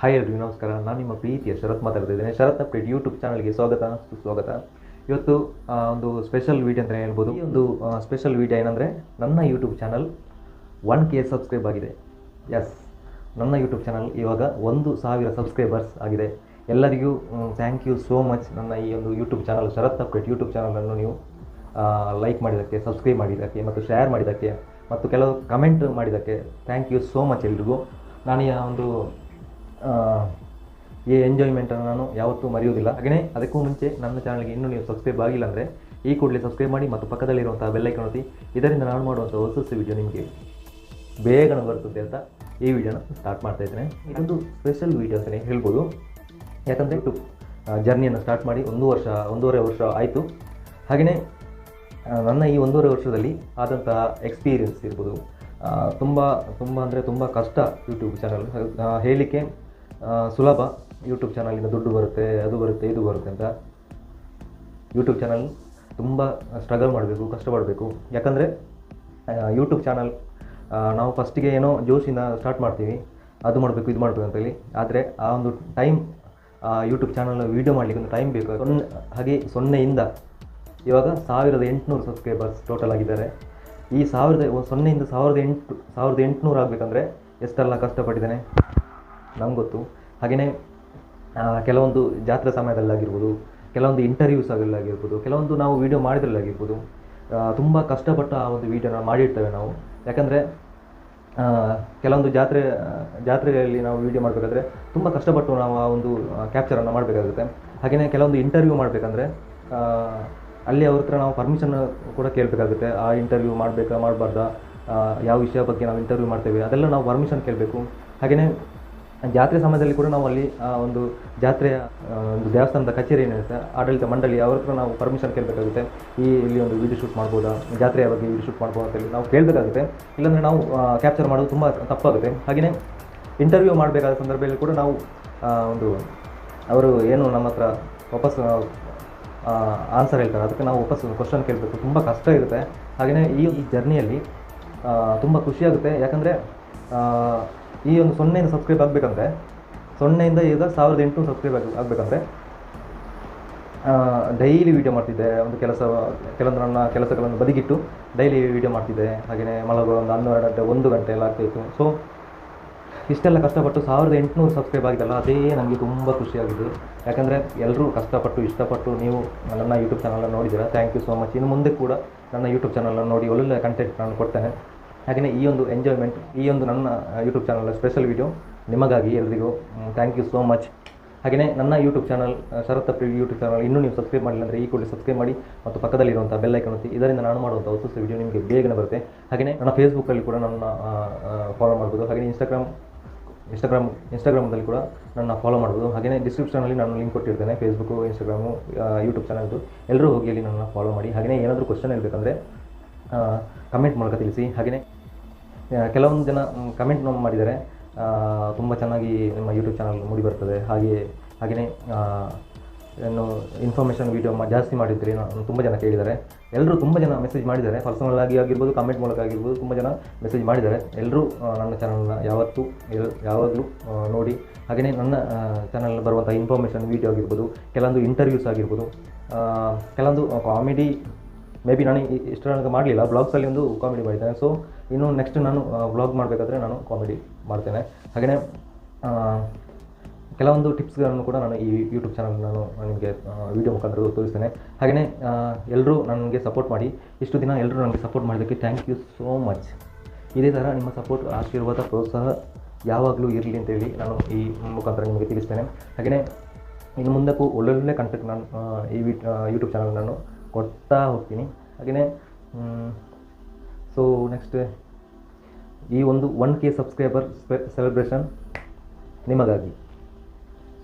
Hi ಎಲ್ರಿಗೂ ನಮಸ್ಕಾರ. ನಾನು ನಿಮ್ಮ ಪ್ರೀತಿಯ ಶರತ್ ಮಾತಾಡ್ತಾ ಇದ್ದೇನೆ ಶರತ್ ಅಪ್ಡೇಟ್ ಯೂಟ್ಯೂಬ್ ಚಾನಲ್ಗೆ ಸ್ವಾಗತ. ಸುಸ್ವಾಗತ. ಇವತ್ತು ಒಂದು ಸ್ಪೆಷಲ್ ವೀಡಿಯೋ ಅಂತಲೇ ಹೇಳ್ಬೋದು. ಈ ಒಂದು ಸ್ಪೆಷಲ್ ವೀಡಿಯೋ ಏನಂದರೆ, ನನ್ನ YouTube channel one K subscribe ಆಗಿದೆ. ಎಸ್ ನನ್ನ ಯೂಟ್ಯೂಬ್ ಚಾನಲ್ ಇವಾಗ ಒಂದು ಸಾವಿರ ಸಬ್ಸ್ಕ್ರೈಬರ್ಸ್ ಆಗಿದೆ. ಎಲ್ಲರಿಗೂ ಥ್ಯಾಂಕ್ ಯು ಸೋ ಮಚ್ ನನ್ನ ಈ ಒಂದು YouTube channel Sharath update YouTube ಚಾನಲನ್ನು ನೀವು ಲೈಕ್ ಮಾಡಿದ್ದಕ್ಕೆ ಸಬ್ಸ್ಕ್ರೈಬ್ ಮಾಡಿದ್ದಕ್ಕೆ, ಮತ್ತು ಶೇರ್ ಮಾಡಿದ್ದಕ್ಕೆ, ಮತ್ತು ಕೆಲವು ಕಮೆಂಟ್ ಮಾಡಿದ್ದಕ್ಕೆ ಥ್ಯಾಂಕ್ ಯು ಸೋ ಮಚ್ ಎಲ್ರಿಗೂ. ನಾನು ಒಂದು ಈ ಎಂಜಾಯ್ಮೆಂಟನ್ನು ನಾನು ಯಾವತ್ತೂ ಮರೆಯುವುದಿಲ್ಲ. ಹಾಗೆಯೇ ಅದಕ್ಕೂ ಮುಂಚೆ ನನ್ನ ಚಾನಲ್ಗೆ ಇನ್ನೂ ನೀವು ಸಬ್ಸ್ಕ್ರೈಬ್ ಆಗಿಲ್ಲ ಅಂದರೆ ಈ ಕೂಡಲೇ ಸಬ್ಸ್ಕ್ರೈಬ್ ಮಾಡಿ ಮತ್ತು ಪಕ್ಕದಲ್ಲಿರುವಂಥ ಬೆಲ್ಲೈಕನ್ ಒತ್ತಿ. ಇದರಿಂದ ನಾನು ಮಾಡುವಂಥ ಹೊಸ ಹೊಸ ವಿಡಿಯೋ ನಿಮಗೆ ಬೇಗನೆ ಬರ್ತದೆ ಅಂತ ಈ ವಿಡಿಯೋನ ಸ್ಟಾರ್ಟ್ ಮಾಡ್ತಾ ಇದ್ದೇನೆ. ಇದೊಂದು ಸ್ಪೆಷಲ್ ವಿಡಿಯೋ ಅಂತಲೇ ಹೇಳ್ಬೋದು. ಯಾಕಂದರೆ ಟು ಜರ್ನಿಯನ್ನು ಸ್ಟಾರ್ಟ್ ಮಾಡಿ ಒಂದು ವರ್ಷ, ಒಂದೂವರೆ ವರ್ಷ ಆಯಿತು. ಹಾಗೆಯೇ ನನ್ನ ಈ ಒಂದೂವರೆ ವರ್ಷದಲ್ಲಿ ಆದಂತಹ ಎಕ್ಸ್ಪೀರಿಯನ್ಸ್ ಇರ್ಬೋದು. ತುಂಬ ತುಂಬ ಅಂದರೆ ತುಂಬ ಕಷ್ಟ ಯೂಟ್ಯೂಬ್ ಚಾನಲ್ ಹೇಳಲಿಕ್ಕೆ ಸುಲಭ. ಯೂಟ್ಯೂಬ್ ಚಾನಲಿಂದ ದುಡ್ಡು ಬರುತ್ತೆ, ಅದು ಬರುತ್ತೆ, ಇದು ಬರುತ್ತೆ ಅಂತ ಯೂಟ್ಯೂಬ್ ಚಾನಲ್ ತುಂಬ ಸ್ಟ್ರಗಲ್ ಮಾಡಬೇಕು, ಕಷ್ಟಪಡಬೇಕು. ಯಾಕಂದರೆ ಯೂಟ್ಯೂಬ್ ಚಾನಲ್ ನಾವು ಫಸ್ಟಿಗೆ ಏನೋ ಜೋಶಿಂದ ಸ್ಟಾರ್ಟ್ ಮಾಡ್ತೀವಿ, ಅದು ಮಾಡಬೇಕು, ಇದು ಮಾಡಬೇಕು ಅಂತೇಳಿ. ಆದರೆ ಆ ಒಂದು ಟೈಮ್ ಯೂಟ್ಯೂಬ್ ಚಾನಲ್ ವೀಡಿಯೋ ಮಾಡಲಿಕ್ಕೆ ಒಂದು ಟೈಮ್ ಬೇಕು. ಸೊನ್ನೆ, ಹಾಗೆ ಸೊನ್ನೆಯಿಂದ ಇವಾಗ ಸಾವಿರದ ಎಂಟುನೂರು ಸಬ್ಸ್ಕ್ರೈಬರ್ಸ್ ಟೋಟಲ್ ಆಗಿದ್ದಾರೆ. ಈ ಸಾವಿರದ ಸೊನ್ನೆಯಿಂದ ಸಾವಿರದ ಎಂಟು, ಸಾವಿರದ ಎಂಟುನೂರು ಆಗಬೇಕಂದ್ರೆ ಎಷ್ಟೆಲ್ಲ ಕಷ್ಟಪಟ್ಟಿದ್ದೇನೆ? ನಮ್ಗೆ ಗೊತ್ತು ಹಾಗೆಯೇ ಕೆಲವೊಂದು ಜಾತ್ರೆ ಸಮಯದಲ್ಲಾಗಿರ್ಬೋದು, ಕೆಲವೊಂದು ಇಂಟರ್ವ್ಯೂಸ್ ಆಗಿರ್ಬೋದು ಕೆಲವೊಂದು ನಾವು ವೀಡಿಯೋ ಮಾಡಿದ್ರಲ್ಲಾಗಿರ್ಬೋದು ತುಂಬ ಕಷ್ಟಪಟ್ಟು ಆ ಒಂದು ವೀಡಿಯೋನ ಮಾಡಿರ್ತೇವೆ ನಾವು. ಯಾಕಂದರೆ ಕೆಲವೊಂದು ಜಾತ್ರೆ, ಜಾತ್ರೆಯಲ್ಲಿ ನಾವು ವೀಡಿಯೋ ಮಾಡಬೇಕಾದ್ರೆ ತುಂಬ ಕಷ್ಟಪಟ್ಟು ನಾವು ಆ ಒಂದು ಕ್ಯಾಪ್ಚರನ್ನು ಮಾಡಬೇಕಾಗುತ್ತೆ. ಹಾಗೆಯೇ ಕೆಲವೊಂದು ಇಂಟರ್ವ್ಯೂ ಮಾಡಬೇಕಂದ್ರೆ ಅಲ್ಲಿ ಅವ್ರ ಹತ್ರ ನಾವು ಪರ್ಮಿಷನ್ ಕೂಡ ಕೇಳಬೇಕಾಗುತ್ತೆ. ಆ ಇಂಟರ್ವ್ಯೂ ಮಾಡಬೇಕಾ, ಮಾಡಬಾರ್ದಾ ಯಾವ ವಿಷಯ ಬಗ್ಗೆ ನಾವು ಇಂಟರ್ವ್ಯೂ ಮಾಡ್ತೇವೆ, ಅದೆಲ್ಲ ನಾವು ಪರ್ಮಿಷನ್ ಕೇಳಬೇಕು. ಹಾಗೆಯೇ ಜಾತ್ರೆ ಸಮಯದಲ್ಲಿ ಕೂಡ ನಾವು ಅಲ್ಲಿ ಒಂದು ಜಾತ್ರೆಯ ಒಂದು ದೇವಸ್ಥಾನದ ಕಚೇರಿ ಏನಿರುತ್ತೆ ಆಡಳಿತ ಮಂಡಳಿ ಅವ್ರ ಹತ್ರ ನಾವು ಪರ್ಮಿಷನ್ ಕೇಳಬೇಕಾಗುತ್ತೆ. ಈ, ಇಲ್ಲಿ ಒಂದು ವಿಡಿಯೋ ಶೂಟ್ ಮಾಡ್ಬೋದಾ, ಜಾತ್ರೆಯ ಬಗ್ಗೆ ವಿಡಿಯೋ ಶೂಟ್ ಮಾಡ್ಬೋದಾ ಅಂತೇಳಿ ನಾವು ಕೇಳಬೇಕಾಗುತ್ತೆ. ಇಲ್ಲಾಂದರೆ ನಾವು ಕ್ಯಾಪ್ಚರ್ ಮಾಡೋದು ತುಂಬ ತಪ್ಪಾಗುತ್ತೆ. ಹಾಗೆಯೇ ಇಂಟರ್ವ್ಯೂ ಮಾಡಬೇಕಾದ ಸಂದರ್ಭದಲ್ಲಿ ಕೂಡ ನಾವು ಒಂದು, ಅವರು ಏನು ನಮ್ಮ ಹತ್ರ ವಾಪಸ್ ಆನ್ಸರ್ ಹೇಳ್ತಾರೆ. ಅದಕ್ಕೆ ನಾವು ವಾಪಸ್ ಕ್ವಶನ್ ಕೇಳಬೇಕು. ತುಂಬ ಕಷ್ಟ ಇರುತ್ತೆ. ಹಾಗೆಯೇ ಈ ಜರ್ನಿಯಲ್ಲಿ ತುಂಬ ಖುಷಿಯಾಗುತ್ತೆ ಯಾಕಂದರೆ ಈ ಒಂದು ಸೊನ್ನೆಯಿಂದ ಸಬ್ಸ್ಕ್ರೈಬ್ ಆಗಬೇಕಂದ್ರೆ, ಸೊನ್ನೆಯಿಂದ ಈಗ ಸಾವಿರದ ಎಂಟುನೂರು ಸಬ್ಸ್ಕ್ರೈಬ್ ಆಗ, ಆಗಬೇಕಂದ್ರೆ ಡೈಲಿ ವೀಡಿಯೋ ಮಾಡ್ತಿದ್ದೆ. ಒಂದು ಕೆಲಸ, ಕೆಲವೊಂದು ನನ್ನ ಕೆಲಸಗಳನ್ನು ಬದಿಗಿಟ್ಟು ಡೈಲಿ ವೀಡಿಯೋ ಮಾಡ್ತಿದ್ದೆ. ಹಾಗೆಯೇ ಮಲಗೋ ಒಂದು ಹನ್ನೆರಡು ಗಂಟೆ, ಒಂದು ಗಂಟೆ ಎಲ್ಲ ಆಗ್ತಾಯಿತ್ತು. ಸೊ ಇಷ್ಟೆಲ್ಲ ಕಷ್ಟಪಟ್ಟು ಸಾವಿರದ ಎಂಟುನೂರು ಸಬ್ಸ್ಕ್ರೈಬ್ ಆಗಿದೆಲ್ಲ ಅದೇ ನನಗೆ ತುಂಬ ಖುಷಿಯಾಗಿದೆ ಯಾಕಂದರೆ ಎಲ್ಲರೂ ಕಷ್ಟಪಟ್ಟು, ಇಷ್ಟಪಟ್ಟು ನೀವು ನನ್ನ ಯೂಟ್ಯೂಬ್ ಚಾನಲನ್ನು ನೋಡಿದ್ದೀರಾ? ಥ್ಯಾಂಕ್ ಯು ಸೋ ಮಚ್ ಇನ್ನು ಮುಂದೆ ಕೂಡ ನನ್ನ ಯೂಟ್ಯೂಬ್ ಚಾನಲನ್ನು ನೋಡಿ ಒಳ್ಳೊಳ್ಳೆ ಕಂಟೆಂಟ್ ನಾನು ಕೊಡ್ತೇನೆ. ಹಾಗೆಯೇ ಈ ಒಂದು ಎಂಜಾಯ್ಮೆಂಟ್ ಈ ಒಂದು ನನ್ನ ಯೂಟ್ಯೂಬ್ ಚಾನಲ್ ಸ್ಪೆಷಲ್ ವಿಡಿಯೋ ನಿಮಗಾಗಿ ಎಲ್ರಿಗೂ ಥ್ಯಾಂಕ್ ಯು ಸೋ ಮಚ್ ಹಾಗೆಯೇ ನನ್ನ ಯೂಟ್ಯೂಬ್ ಚಾನಲ್ ಶರತ್ ಅಪ್ರಿ ಯೂಟ್ಯೂಬ್ ಚಾನಲ್ ಇನ್ನೂ ನೀವು ಸಬ್ಸ್ಕ್ರೈಬ್ ಮಾಡಿಲ್ಲ ಅಂದರೆ ಈ ಕೂಡಲೇ ಸಬ್ಸ್ಕ್ರೈಬ್ ಮಾಡಿ ಮತ್ತು ಪಕ್ಕದಲ್ಲಿರುವಂಥ ಬೆಲ್ಲೈಕನ್ ಒತ್ತಿ. ಇದರಿಂದ ನಾನು ಮಾಡುವಂಥ ಹೊಸ ವಿಡಿಯೋ ನಿಮಗೆ ಬೇಗನೆ ಬರುತ್ತೆ. ಹಾಗೆಯೇ ನನ್ನ ಫೇಸ್ಬುಕ್ಕಲ್ಲಿ ಕೂಡ ನನ್ನ ಫಾಲೋ ಮಾಡ್ಬೋದು. ಹಾಗೆಯೇ ಇನ್ಸ್ಟಾಗ್ರಾಮ್ ಇನ್ಸ್ಟಾಗ್ರಾಮ್ ಇನ್ಸ್ಟಾಗ್ರಾಮಲ್ಲಿ ಕೂಡ ನನ್ನ ಫಾಲೋ ಮಾಡ್ಬೋದು. ಹಾಗೆಯೇ ಡಿಸ್ಕ್ರಿಪ್ಷನಲ್ಲಿ ನಾನು ಲಿಂಕ್ ಕೊಟ್ಟಿರ್ತೇನೆ ಫೇಸ್ಬುಕ್ಕು ಇನ್ಸ್ಟಾಗ್ರಾಮು ಯೂಟ್ಯೂಬ್ ಚಾನಲ್ದು ಎಲ್ಲರೂ ಹೋಗಿ ಅಲ್ಲಿ ನನ್ನ ಫಾಲೋ ಮಾಡಿ. ಹಾಗೆಯೇ ಏನಾದರೂ ಕ್ವಶನ್ ಇರಬೇಕಂದ್ರೆ ಕಮೆಂಟ್ ಮೂಲಕ ತಿಳಿಸಿ. ಹಾಗೆಯೇ ಕೆಲವೊಂದು ಜನ ಕಮೆಂಟ್ ಮಾಡಿದ್ದಾರೆ ತುಂಬ ಚೆನ್ನಾಗಿ ನಿಮ್ಮ ಯೂಟ್ಯೂಬ್ ಚಾನಲ್ ಮೂಡಿ ಬರ್ತದೆ. ಹಾಗೆ ಹಾಗೆಯೇ ಆ, ಏನು ಇನ್ಫಾರ್ಮೇಷನ್ ವೀಡಿಯೋ ಜಾಸ್ತಿ ಮಾಡಿದ್ರಿ ತುಂಬ ಜನ ಕೇಳಿದ್ದಾರೆ ಎಲ್ಲರೂ ತುಂಬ ಜನ ಮೆಸೇಜ್ ಮಾಡಿದ್ದಾರೆ ಪರ್ಸನಲ್ ಆಗಿ ಆಗಿರ್ಬೋದು ಕಮೆಂಟ್ ಮೂಲಕ ಆಗಿರ್ಬೋದು ತುಂಬ ಜನ ಮೆಸೇಜ್ ಮಾಡಿದ್ದಾರೆ ಎಲ್ಲರೂ ನನ್ನ ಚಾನಲ್ನ ಯಾವತ್ತೂ ಎಲ್ ಯಾವಾಗಲೂ ನೋಡಿ. ಹಾಗೆಯೇ ನನ್ನ ಚಾನಲ್ ಬರುವಂಥ ಇನ್ಫಾರ್ಮೇಷನ್ ವೀಡಿಯೋ ಆಗಿರ್ಬೋದು ಕೆಲವೊಂದು ಇಂಟರ್ವ್ಯೂಸ್ ಆಗಿರ್ಬೋದು ಕೆಲವೊಂದು ಕಾಮಿಡಿ ಮೇ ಬಿ ನಾನು ಇಷ್ಟು ನನಗೆ ಮಾಡಲಿಲ್ಲ. ಬ್ಲಾಗ್ಸಲ್ಲಿ ಒಂದು ಕಾಮಿಡಿ ಮಾಡಿದ್ದೇನೆ ಸೊ ಇನ್ನು ನೆಕ್ಸ್ಟ್ ನಾನು ಬ್ಲಾಗ್ ಮಾಡಬೇಕಾದ್ರೆ ನಾನು ಕಾಮಿಡಿ ಮಾಡ್ತೇನೆ. ಹಾಗೆಯೇ ಕೆಲವೊಂದು ಟಿಪ್ಸ್ಗಳನ್ನು ಕೂಡ ನಾನು ಈ ಯೂಟ್ಯೂಬ್ ಚಾನಲ್ ನಾನು ನಿಮಗೆ ವೀಡಿಯೋ ಮುಖಾಂತರ ತೋರಿಸ್ತೇನೆ. ಹಾಗೆಯೇ ಎಲ್ಲರೂ ನನಗೆ ಸಪೋರ್ಟ್ ಮಾಡಿ. ಇಷ್ಟು ದಿನ ಎಲ್ಲರೂ ನನಗೆ ಸಪೋರ್ಟ್ ಮಾಡಿದ್ದಕ್ಕೆ ಥ್ಯಾಂಕ್ ಯು ಸೋ ಮಚ್ ಇದೇ ಥರ ನಿಮ್ಮ ಸಪೋರ್ಟ್ ಆಶೀರ್ವಾದ, ಪ್ರೋತ್ಸಾಹ ಯಾವಾಗಲೂ ಇರಲಿ ಅಂತೇಳಿ ನಾನು ಈ ಮುಖಾಂತರ ನಿಮಗೆ ತಿಳಿಸ್ತೇನೆ. ಹಾಗೆಯೇ ಇನ್ನು ಮುಂದಕ್ಕೂ ಒಳ್ಳೊಳ್ಳೆ ಕಂಟೆಂಟ್ ನಾನು ಈ ಯೂಟ್ಯೂಬ್ ಚಾನಲ್ ನಾನು ಕೊಡ್ತಾ ಹೋಗ್ತೀನಿ. ಹಾಗೆಯೇ ಸೊ ನೆಕ್ಸ್ಟ್ ಈ ಒಂದು ಒನ್ ಕೆ ಸಬ್ಸ್ಕ್ರೈಬರ್ ಸೆಲೆಬ್ರೇಷನ್ ನಿಮಗಾಗಿ.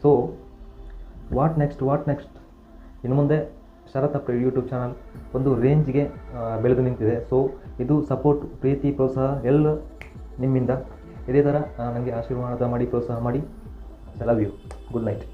So what next what next ಇನ್ನು ಮುಂದೆ ಶರತ್ ಅಪ್ಪ ಯೂಟ್ಯೂಬ್ ಚಾನಲ್ ಒಂದು ರೇಂಜ್ಗೆ ಬೆಳೆದು ನಿಂತಿದೆ. ಸೊ ಇದು ಸಪೋರ್ಟ್ ಪ್ರೀತಿ, ಪ್ರೋತ್ಸಾಹ ಎಲ್ಲ ನಿಮ್ಮಿಂದ. ಇದೇ ಥರ ನನಗೆ ಆಶೀರ್ವಾದ ಮಾಡಿ, ಪ್ರೋತ್ಸಾಹ ಮಾಡಿ. Love you good night